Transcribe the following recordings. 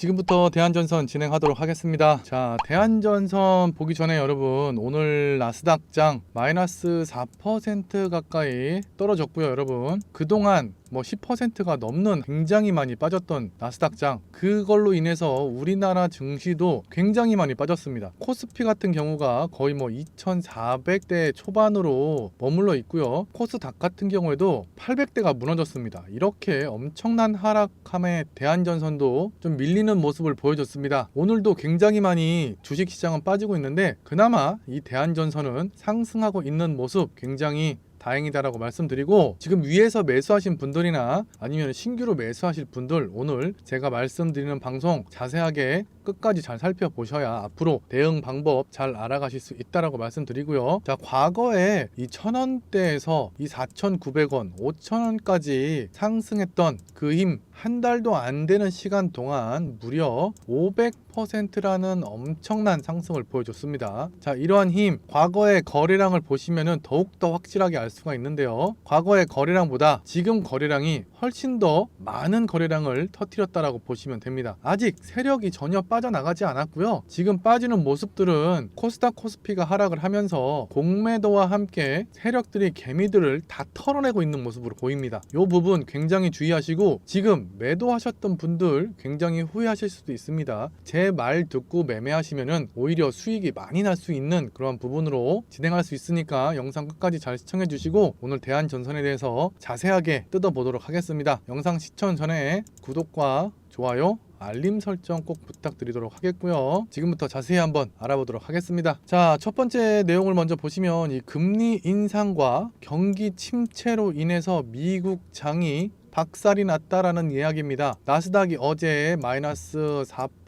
지금부터 대한전선 진행하도록 하겠습니다. 자, 대한전선 보기 전에 여러분 오늘 나스닥장 마이너스 4% 가까이 떨어졌고요, 여러분. 그동안 뭐 10%가 넘는 굉장히 많이 빠졌던 나스닥장 그걸로 인해서 우리나라 증시도 굉장히 많이 빠졌습니다. 코스피 같은 경우가 거의 뭐 2,400대 초반으로 머물러 있고요. 코스닥 같은 경우에도 800대가 무너졌습니다. 이렇게 엄청난 하락함에 대한전선도 좀 밀리는 모습을 보여줬습니다. 오늘도 굉장히 많이 주식시장은 빠지고 있는데 그나마 이 대한전선은 상승하고 있는 모습 굉장히 다행이다라고 말씀드리고 지금 위에서 매수하신 분들이나 아니면 신규로 매수하실 분들 오늘 제가 말씀드리는 방송 자세하게 끝까지 잘 살펴보셔야 앞으로 대응 방법 잘 알아가실 수 있다라고 말씀드리고요. 자, 과거에 이 천원대에서 이 4,900원, 5,000원까지 상승했던 그 힘 한 달도 안 되는 시간 동안 무려 500%라는 엄청난 상승을 보여줬습니다. 자, 이러한 힘, 과거의 거래량을 보시면은 더욱더 확실하게 알 수가 있는데요. 과거의 거래량보다 지금 거래량이 훨씬 더 많은 거래량을 터뜨렸다라고 보시면 됩니다. 아직 세력이 전혀 빠져나가지 않았고요. 지금 빠지는 모습들은 코스닥 코스피가 하락을 하면서 공매도와 함께 세력들이 개미들을 다 털어내고 있는 모습으로 보입니다. 이 부분 굉장히 주의하시고 지금 매도하셨던 분들 굉장히 후회하실 수도 있습니다. 제 말 듣고 매매하시면은 오히려 수익이 많이 날 수 있는 그런 부분으로 진행할 수 있으니까 영상 끝까지 잘 시청해 주시고 오늘 대한 전선에 대해서 자세하게 뜯어보도록 하겠습니다. 영상 시청 전에 구독과 좋아요 알림 설정 꼭 부탁드리도록 하겠고요. 지금부터 자세히 한번 알아보도록 하겠습니다. 자, 첫 번째 내용을 먼저 보시면 이 금리 인상과 경기 침체로 인해서 미국 장이 박살이 났다라는 이야기입니다. 나스닥이 어제 마이너스 4%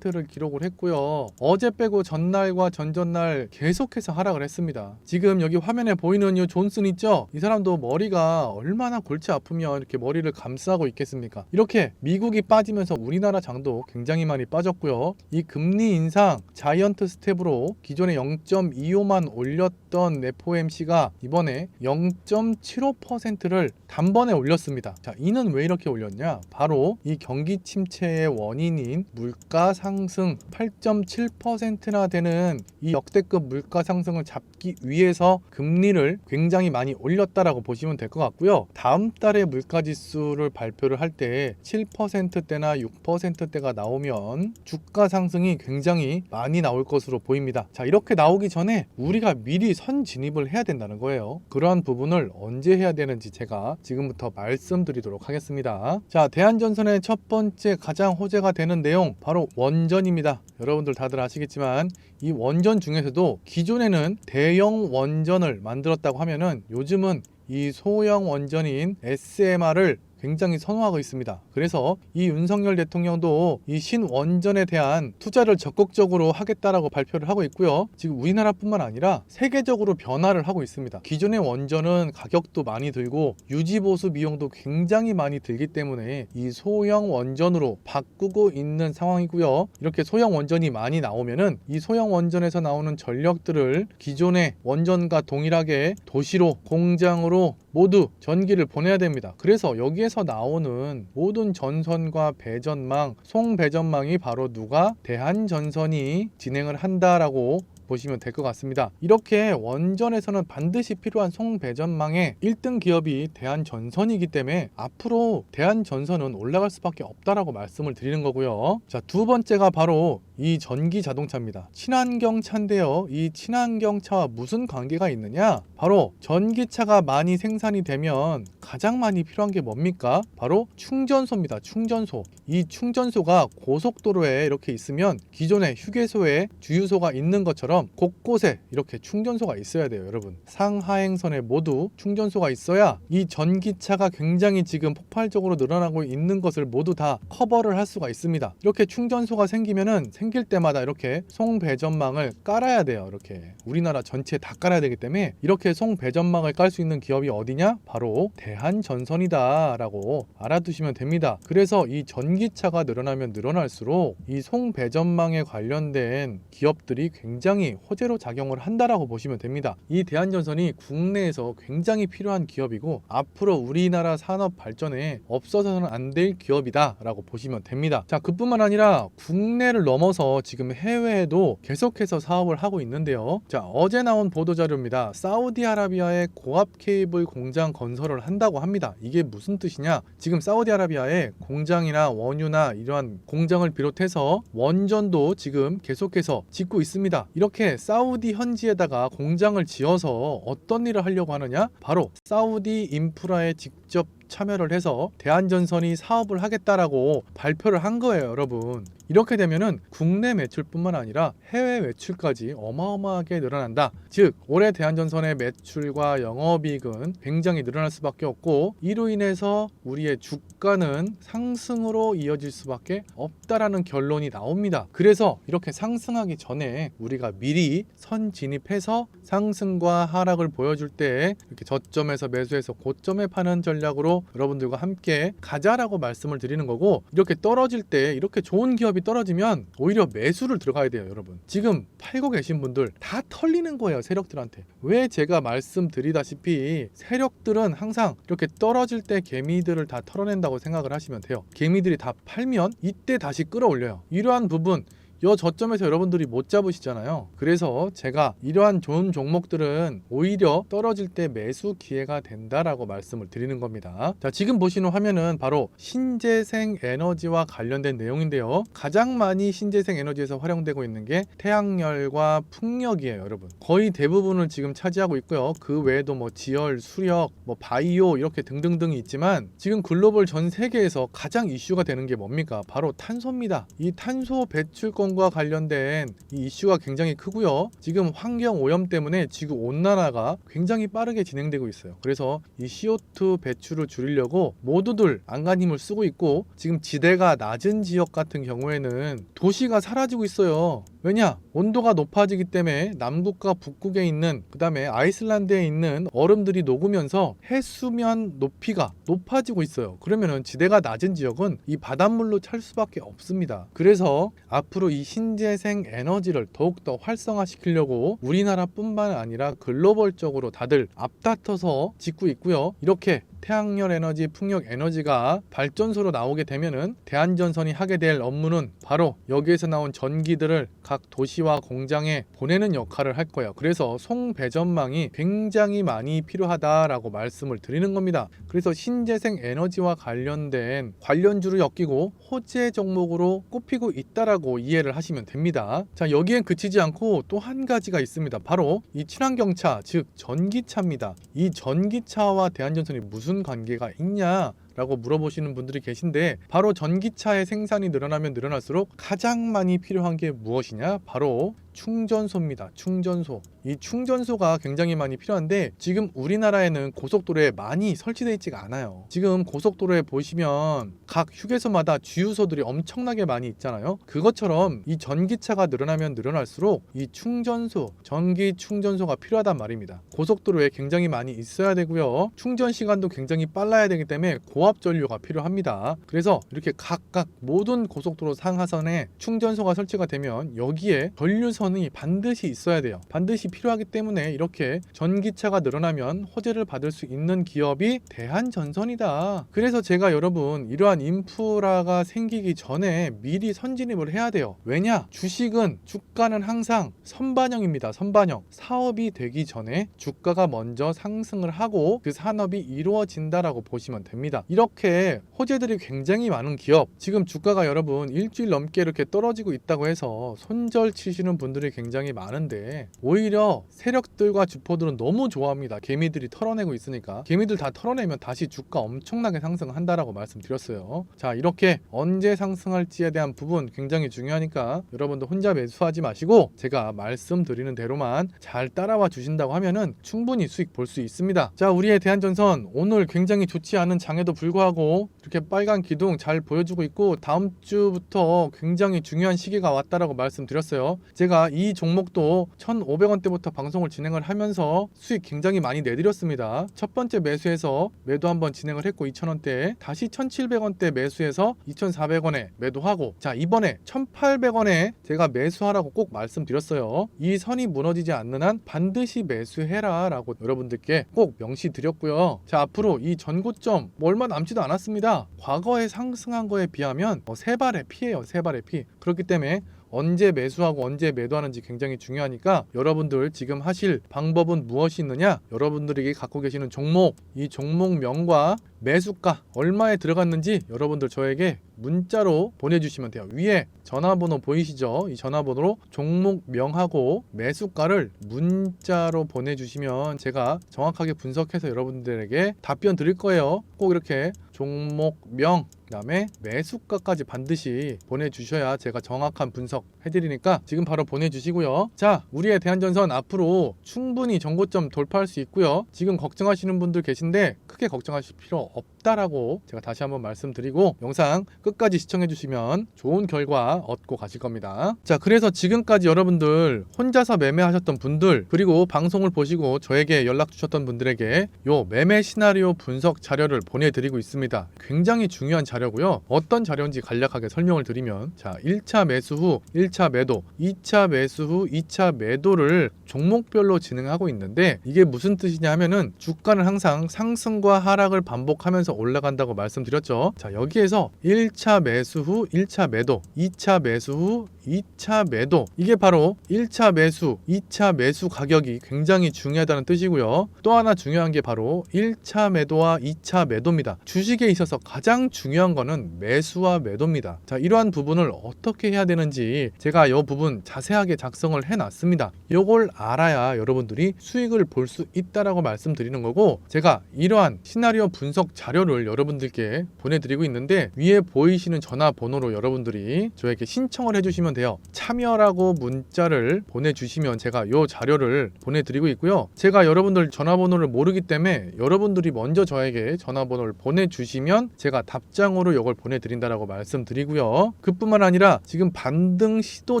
를 기록을 했고요. 어제 빼고 전날과 전전날 계속해서 하락을 했습니다. 지금 여기 화면에 보이는 이 존슨 있죠? 이 사람도 머리가 얼마나 골치 아프면 이렇게 머리를 감싸고 있겠습니까? 이렇게 미국이 빠지면서 우리나라 장도 굉장히 많이 빠졌고요. 이 금리 인상 자이언트 스텝으로 기존에 0.25만 올렸던 FOMC가 이번에 0.75%를 단번에 올렸습니다. 자, 이는 왜 이렇게 올렸냐? 바로 이 경기 침체의 원인인 물가 상승 8.7%나 되는 이 역대급 물가 상승을 잡기 위해서 금리를 굉장히 많이 올렸다라고 보시면 될 것 같고요. 다음 달에 물가 지수를 발표를 할 때 7%대나 6%대가 나오면 주가 상승이 굉장히 많이 나올 것으로 보입니다. 자, 이렇게 나오기 전에 우리가 미리 선 진입을 해야 된다는 거예요. 그러한 부분을 언제 해야 되는지 제가 지금부터 말씀드리도록 하겠습니다. 자, 대한전선의 첫 번째 가장 호재가 되는 내용 바로 원전입니다. 여러분들 다들 아시겠지만 이 원전 중에서도 기존에는 대형 원전을 만들었다고 하면은 요즘은 이 소형 원전인 SMR을 굉장히 선호하고 있습니다. 그래서 이 윤석열 대통령도 이 신원전에 대한 투자를 적극적으로 하겠다라고 발표를 하고 있고요. 지금 우리나라뿐만 아니라 세계적으로 변화를 하고 있습니다. 기존의 원전은 가격도 많이 들고 유지 보수 비용도 굉장히 많이 들기 때문에 이 소형 원전으로 바꾸고 있는 상황이고요. 이렇게 소형 원전이 많이 나오면은 이 소형 원전에서 나오는 전력들을 기존의 원전과 동일하게 도시로 공장으로 모두 전기를 보내야 됩니다. 그래서 여기에서 나오는 모든 전선과 배전망, 송배전망이 바로 누가 대한전선이 진행을 한다라고 보시면 될 것 같습니다. 이렇게 원전에서는 반드시 필요한 송배전망의 1등 기업이 대한전선이기 때문에 앞으로 대한전선은 올라갈 수밖에 없다라고 말씀을 드리는 거고요. 자, 두 번째가 바로 이 전기 자동차입니다. 친환경 차인데요. 이 친환경 차와 무슨 관계가 있느냐? 바로 전기차가 많이 생산이 되면 가장 많이 필요한 게 뭡니까? 바로 충전소입니다. 충전소. 이 충전소가 고속도로에 이렇게 있으면 기존의 휴게소에 주유소가 있는 것처럼 곳곳에 이렇게 충전소가 있어야 돼요, 여러분. 상하행선에 모두 충전소가 있어야 이 전기차가 굉장히 지금 폭발적으로 늘어나고 있는 것을 모두 다 커버를 할 수가 있습니다. 이렇게 충전소가 생기면은 생 생길 때마다 이렇게 송배전망을 깔아야 돼요. 이렇게 우리나라 전체에 다 깔아야 되기 때문에 이렇게 송배전망을 깔 수 있는 기업이 어디냐? 바로 대한전선이다라고 알아두시면 됩니다. 그래서 이 전기차가 늘어나면 늘어날수록 이 송배전망에 관련된 기업들이 굉장히 호재로 작용을 한다라고 보시면 됩니다. 이 대한전선이 국내에서 굉장히 필요한 기업이고 앞으로 우리나라 산업 발전에 없어서는 안 될 기업이다라고 보시면 됩니다. 자, 그뿐만 아니라 국내를 넘어서 지금 해외에도 계속해서 사업을 하고 있는데요. 자, 어제 나온 보도 자료입니다. 사우디아라비아에 고압 케이블 공장 건설을 한다고 합니다. 이게 무슨 뜻이냐? 지금 사우디아라비아에 공장이나 원유나 이러한 공장을 비롯해서 원전도 지금 계속해서 짓고 있습니다. 이렇게 사우디 현지에다가 공장을 지어서 어떤 일을 하려고 하느냐? 바로 사우디 인프라에 직 접 참여를 해서 대한전선이 사업을 하겠다라고 발표를 한 거예요, 여러분. 이렇게 되면은 국내 매출뿐만 아니라 해외 매출까지 어마어마하게 늘어난다. 즉, 올해 대한전선의 매출과 영업이익은 굉장히 늘어날 수밖에 없고 이로 인해서 우리의 주가는 상승으로 이어질 수밖에 없다라는 결론이 나옵니다. 그래서 이렇게 상승하기 전에 우리가 미리 선 진입해서 상승과 하락을 보여줄 때 이렇게 저점에서 매수해서 고점에 파는 전략 으로 여러분들과 함께 가자라고 말씀을 드리는 거고 이렇게 떨어질 때 이렇게 좋은 기업이 떨어지면 오히려 매수를 들어가야 돼요, 여러분. 지금 팔고 계신 분들 다 털리는 거예요, 세력들한테. 왜 제가 말씀드리다시피 세력들은 항상 이렇게 떨어질 때 개미들을 다 털어낸다고 생각을 하시면 돼요. 개미들이 다 팔면 이때 다시 끌어올려요. 이러한 부분 요 저점에서 여러분들이 못 잡으시잖아요. 그래서 제가 이러한 좋은 종목들은 오히려 떨어질 때 매수 기회가 된다라고 말씀을 드리는 겁니다. 자, 지금 보시는 화면은 바로 신재생 에너지와 관련된 내용인데요. 가장 많이 신재생 에너지에서 활용되고 있는 게 태양열과 풍력이에요, 여러분. 거의 대부분을 지금 차지하고 있고요. 그 외에도 뭐 지열, 수력, 뭐 바이오 이렇게 등등등이 있지만 지금 글로벌 전 세계에서 가장 이슈가 되는 게 뭡니까? 바로 탄소입니다. 이 탄소 배출권 과 관련된 이 이슈가 굉장히 크고요. 지금 환경 오염 때문에 지구 온난화가 굉장히 빠르게 진행되고 있어요. 그래서 이 CO2 배출을 줄이려고 모두들 안간힘을 쓰고 있고 지금 지대가 낮은 지역 같은 경우에는 도시가 사라지고 있어요. 왜냐? 온도가 높아지기 때문에 남극과 북극에 있는 그다음에 아이슬란드에 있는 얼음들이 녹으면서 해수면 높이가 높아지고 있어요. 그러면은 지대가 낮은 지역은 이 바닷물로 찰 수밖에 없습니다. 그래서 앞으로 이 신재생 에너지를 더욱더 활성화시키려고 우리나라뿐만 아니라 글로벌적으로 다들 앞다퉈서 짓고 있고요. 이렇게 태양열 에너지, 풍력 에너지가 발전소로 나오게 되면은 대한전선이 하게 될 업무는 바로 여기에서 나온 전기들을 각 도시와 공장에 보내는 역할을 할 거예요. 그래서 송배전망이 굉장히 많이 필요하다라고 말씀을 드리는 겁니다. 그래서 신재생 에너지와 관련된 관련주를 엮이고 호재 종목으로 꼽히고 있다라고 이해 를 하시면 됩니다. 자, 여기엔 그치지 않고 또 한 가지가 있습니다. 바로 이 친환경차, 즉 전기차입니다. 이 전기차와 대한전선이 무슨 관계가 있냐? 라고 물어보시는 분들이 계신데 바로 전기차의 생산이 늘어나면 늘어날수록 가장 많이 필요한 게 무엇이냐? 바로 충전소입니다. 충전소. 이 충전소가 굉장히 많이 필요한데 지금 우리나라에는 고속도로에 많이 설치되어 있지가 않아요. 지금 고속도로에 보시면 각 휴게소마다 주유소들이 엄청나게 많이 있잖아요. 그것처럼 이 전기차가 늘어나면 늘어날수록 이 충전소, 전기 충전소가 필요하단 말입니다. 고속도로에 굉장히 많이 있어야 되고요. 충전 시간도 굉장히 빨라야 되기 때문에 고압 전류가 필요합니다. 그래서 이렇게 각각 모든 고속도로 상하선에 충전소가 설치가 되면 여기에 전류선이 반드시 있어야 돼요. 반드시 필요하기 때문에 이렇게 전기차가 늘어나면 호재를 받을 수 있는 기업이 대한전선이다. 그래서 제가 여러분 이러한 인프라가 생기기 전에 미리 선진입을 해야 돼요. 왜냐? 주식은 주가는 항상 선반영입니다. 선반영. 사업이 되기 전에 주가가 먼저 상승을 하고 그 산업이 이루어진다라고 보시면 됩니다. 이렇게 호재들이 굉장히 많은 기업 지금 주가가 여러분 일주일 넘게 이렇게 떨어지고 있다고 해서 손절 치시는 분들 분들이 굉장히 많은데 오히려 세력들과 주포들은 너무 좋아합니다. 개미들이 털어내고 있으니까 개미들 다 털어내면 다시 주가 엄청나게 상승한다라고 말씀드렸어요. 자 이렇게 언제 상승할지에 대한 부분 굉장히 중요하니까 여러분들 혼자 매수하지 마시고 제가 말씀드리는 대로만 잘 따라와 주신다고 하면은 충분히 수익 볼 수 있습니다. 자 우리의 대한전선 오늘 굉장히 좋지 않은 장에도 불구하고 이렇게 빨간 기둥 잘 보여주고 있고 다음 주부터 굉장히 중요한 시기가 왔다라고 말씀드렸어요. 제가 이 종목도 1,500원대부터 방송을 진행을 하면서 수익 굉장히 많이 내드렸습니다. 첫 번째 매수해서 매도 한번 진행을 했고 2,000원대 다시 1,700원대 매수해서 2,400원에 매도하고 자 이번에 1,800원에 제가 매수하라고 꼭 말씀드렸어요. 이 선이 무너지지 않는 한 반드시 매수해라 라고 여러분들께 꼭 명시 드렸고요. 자 앞으로 이 전고점 뭐 얼마 남지도 않았습니다. 과거에 상승한 거에 비하면 어, 세 발의 피해요. 세 발의 피. 그렇기 때문에 언제 매수하고 언제 매도하는지 굉장히 중요하니까 여러분들 지금 하실 방법은 무엇이 있느냐? 여러분들에게 갖고 계시는 종목, 이 종목명과 매수가 얼마에 들어갔는지 여러분들 저에게 문자로 보내주시면 돼요. 위에 전화번호 보이시죠? 이 전화번호로 종목명하고 매수가를 문자로 보내주시면 제가 정확하게 분석해서 여러분들에게 답변 드릴 거예요. 꼭 이렇게 종목명 그다음에 매수가까지 반드시 보내주셔야 제가 정확한 분석 해드리니까 지금 바로 보내주시고요. 자, 우리의 대한전선 앞으로 충분히 정고점 돌파할 수 있고요. 지금 걱정하시는 분들 계신데 크게 걱정하실 필요 없 다라고 제가 다시 한번 말씀드리고 영상 끝까지 시청해 주시면 좋은 결과 얻고 가실 겁니다. 자, 그래서 지금까지 여러분들 혼자서 매매하셨던 분들 그리고 방송을 보시고 저에게 연락 주셨던 분들에게 요 매매 시나리오 분석 자료를 보내드리고 있습니다. 굉장히 중요한 자료고요. 어떤 자료인지 간략하게 설명을 드리면 자, 1차 매수 후 1차 매도, 2차 매수 후 2차 매도를 종목별로 진행하고 있는데 이게 무슨 뜻이냐 하면은 주가는 항상 상승과 하락을 반복하면서 올라간다고 말씀드렸죠. 자, 여기에서 1차 매수 후 1차 매도, 2차 매수 후 2차 매도 이게 바로 1차 매수, 2차 매수 가격이 굉장히 중요하다는 뜻이고요. 또 하나 중요한 게 바로 1차 매도와 2차 매도입니다. 주식에 있어서 가장 중요한 거는 매수와 매도입니다. 자, 이러한 부분을 어떻게 해야 되는지 제가 이 부분 자세하게 작성을 해 놨습니다. 요걸 알아야 여러분들이 수익을 볼 수 있다라고 말씀드리는 거고 제가 이러한 시나리오 분석 자료를 여러분들께 보내드리고 있는데 위에 보이시는 전화번호로 여러분들이 저에게 신청을 해주시면 돼요. 참여라고 문자를 보내주시면 제가 요 자료를 보내드리고 있고요. 제가 여러분들 전화번호를 모르기 때문에 여러분들이 먼저 저에게 전화번호를 보내주시면 제가 답장으로 이걸 보내드린다라고 말씀드리고요. 그뿐만 아니라 지금 반등 시도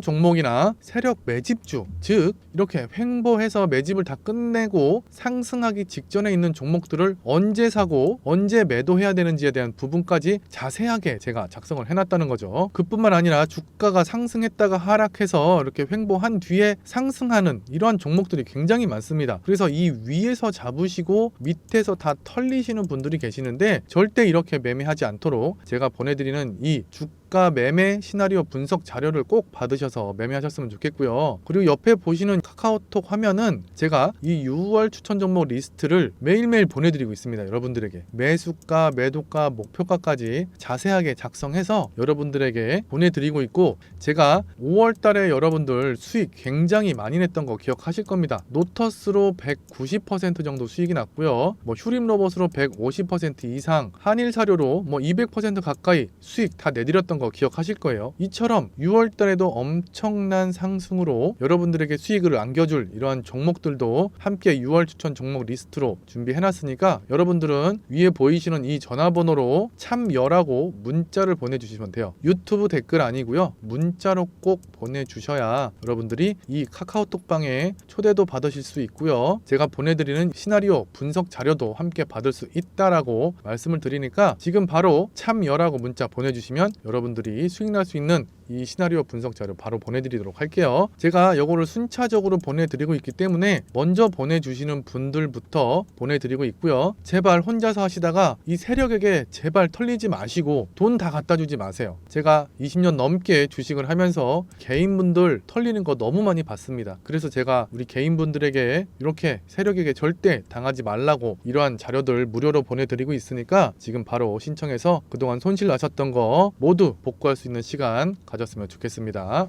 종목이나 세력 매집주 즉 이렇게 횡보해서 매집을 다 끝내고 상승하기 직전에 있는 종목들을 언제 사고 언제 매도해야 되는지에 대한 부분까지 자세하게 제가 작성을 해놨다는 거죠. 그뿐만 아니라 주가가 상승 했다가 하락해서 이렇게 횡보한 뒤에 상승하는 이러한 종목들이 굉장히 많습니다. 그래서 이 위에서 잡으시고 밑에서 다 털리시는 분들이 계시는데 절대 이렇게 매매하지 않도록 제가 보내드리는 이 주가 매매 시나리오 분석 자료를 꼭 받으셔서 매매하셨으면 좋겠고요. 그리고 옆에 보시는 카카오톡 화면은 제가 이 6월 추천 종목 리스트를 매일매일 보내드리고 있습니다. 여러분들에게 매수가, 매도가, 목표가까지 자세하게 작성해서 여러분들에게 보내드리고 있고 제가 5월 달에 여러분들 수익 굉장히 많이 냈던 거 기억하실 겁니다. 노터스로 190% 정도 수익이 났고요. 뭐 휴림 로봇으로 150% 이상, 한일 사료로 뭐 200% 가까이 수익 다 내드렸던 거 기억하실 거예요. 이처럼 6월 달에도 엄청난 상승으로 여러분들에게 수익을 안겨줄 이러한 종목들도 함께 6월 추천 종목 리스트로 준비해놨으니까 여러분들은 위에 보이시는 이 전화번호로 참여라고 문자를 보내주시면 돼요. 유튜브 댓글 아니고요. 문자로 꼭 보내주셔야 여러분들이 이 카카오톡방에 초대도 받으실 수 있고요. 제가 보내드리는 시나리오 분석 자료도 함께 받을 수 있다라고 말씀을 드리니까 지금 바로 참여라고 문자 보내주시면 여러분 들이 수익 날 수 있는 이 시나리오 분석 자료 바로 보내드리도록 할게요. 제가 이거를 순차적으로 보내드리고 있기 때문에 먼저 보내주시는 분들부터 보내드리고 있고요. 제발 혼자서 하시다가 이 세력에게 제발 털리지 마시고 돈 다 갖다 주지 마세요. 제가 20년 넘게 주식을 하면서 개인분들 털리는 거 너무 많이 봤습니다. 그래서 제가 우리 개인분들에게 이렇게 세력에게 절대 당하지 말라고 이러한 자료들 무료로 보내드리고 있으니까 지금 바로 신청해서 그동안 손실 나셨던 거 모두 복구할 수 있는 시간 가졌으면 좋겠습니다.